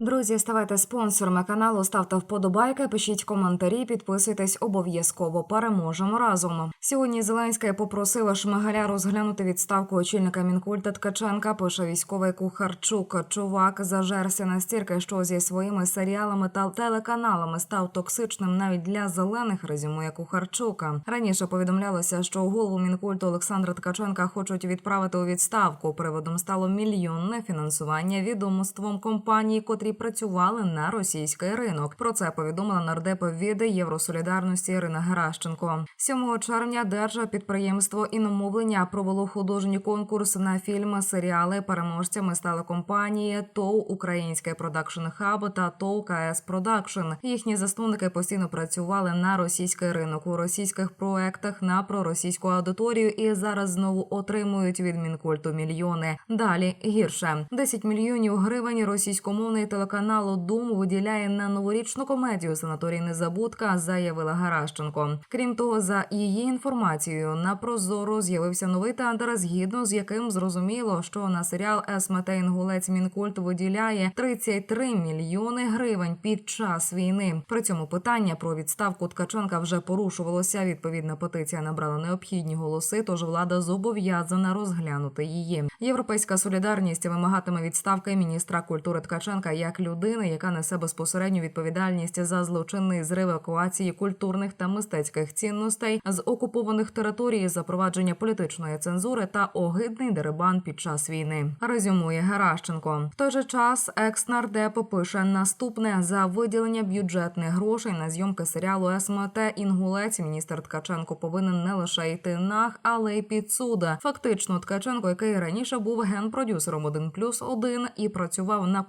Друзі, ставайте спонсорами каналу, ставте вподобайки, пишіть коментарі, підписуйтесь обов'язково. Переможемо разом. Сьогодні Зеленський попросила Шмигаля розглянути відставку очільника Мінкульта Ткаченка. Пише військовий Кухарчук. Чувак зажерся настільки, що зі своїми серіалами та телеканалами став токсичним навіть для зелених. Резюмує Кухарчука. Раніше повідомлялося, що голову Мінкульту Олександра Ткаченка хочуть відправити у відставку. Приводом стало мільйонне фінансування відомством компаній, котрі працювали на російський ринок. Про це повідомила нардеп від Євросолідарності Ірина Геращенко. 7 червня держпідприємство іномовлення провело художній конкурс на фільми, серіали. Переможцями стали компанії ТОВ Український продакшн хаб та ТОВ КС Продакшн. Їхні засновники постійно працювали на російський ринок у російських проектах на проросійську аудиторію і зараз знову отримують від мінкульту мільйони. Далі гірше 10 мільйонів гривень російськомовний телеканал Дум виділяє на новорічну комедію Санаторій Незабудка, заявила Гаращенко. Крім того, за її інформацією, на Прозоро з'явився новий тендер, згідно з яким зрозуміло, що на серіал Есмета Інгулець Мінкульт виділяє 33 мільйони гривень під час війни. При цьому питання про відставку Ткаченка вже порушувалося. Відповідна петиція набрала необхідні голоси, тож влада зобов'язана розглянути її. Європейська солідарність вимагатиме відставки міністра культури Ткаченка як людини, яка несе безпосередню відповідальність за злочинний зрив евакуації культурних та мистецьких цінностей з окупованих територій, запровадження політичної цензури та огидний дерибан під час війни. Резюмує Геращенко. В той же час екс-нардеп пише наступне за виділення бюджетних грошей на зйомки серіалу СМТ Інгулець. Міністр Ткаченко повинен не лише йти нах, але й під суд. Фактично, Ткаченко, який раніше був генпродюсером 1 плюс 1 і працював на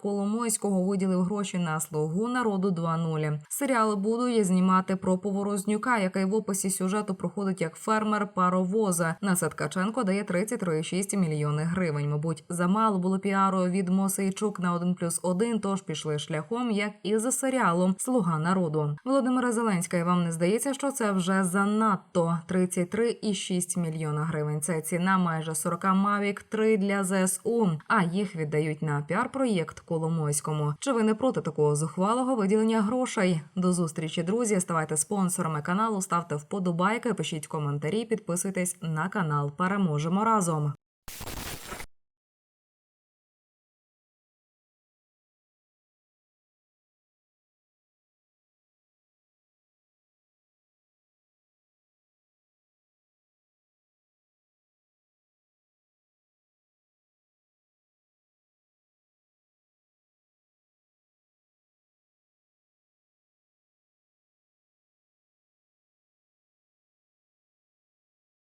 Коломойського, виділив гроші на слугу народу 2.0. Серіал будуть знімати про Поворознюка, який в описі сюжету проходить як фермер паровоза. На це Ткаченко дає 33,6 мільйони гривень. Мабуть, замало було піару від Мосейчук на 1 плюс 1, тож пішли шляхом, як і за серіалом Слуга народу. Володимира Зеленська, вам не здається, що це вже занадто 33,6 мільйона гривень. Це ціна майже 40 Mavic 3 для ЗСУ, а їх віддають на піар-проєкт Коломойському. Чи ви не проти такого зухвалого виділення грошей? До зустрічі, друзі. Ставайте спонсорами каналу, ставте вподобайки, пишіть коментарі, підписуйтесь на канал. Переможемо разом.